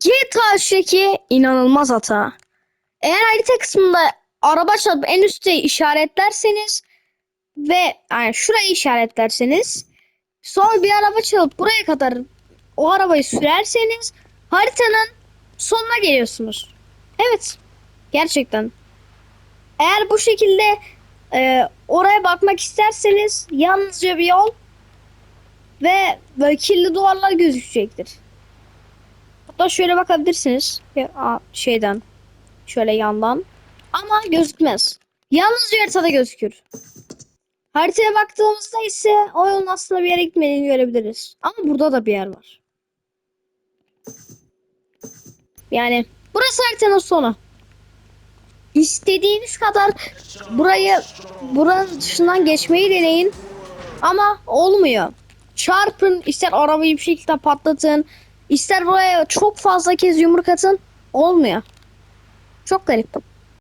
GTA 3'teki inanılmaz hata. Eğer harita kısmında araba çalıp en üstte işaretlerseniz ve yani şurayı işaretlerseniz sonra bir araba çalıp buraya kadar o arabayı sürerseniz haritanın sonuna geliyorsunuz. Evet. Gerçekten. Eğer bu şekilde e, oraya bakmak isterseniz yalnızca bir yol ve böyle kirli duvarlar gözükecektir. Hatta şöyle bakabilirsiniz. Şeyden. Şöyle yandan. Ama gözükmez. Yalnızca haritada gözükür. Haritaya baktığımızda ise o yolun aslında bir yere gitmediğini görebiliriz. Ama burada da bir yer var. Yani burası haritanın sonu. İstediğiniz kadar burayı buranın dışından geçmeyi deneyin. Ama olmuyor. Çarpın, ister arabayı bir şekilde patlatın, ister buraya çok fazla kez yumruk atın. Olmuyor. Çok garip.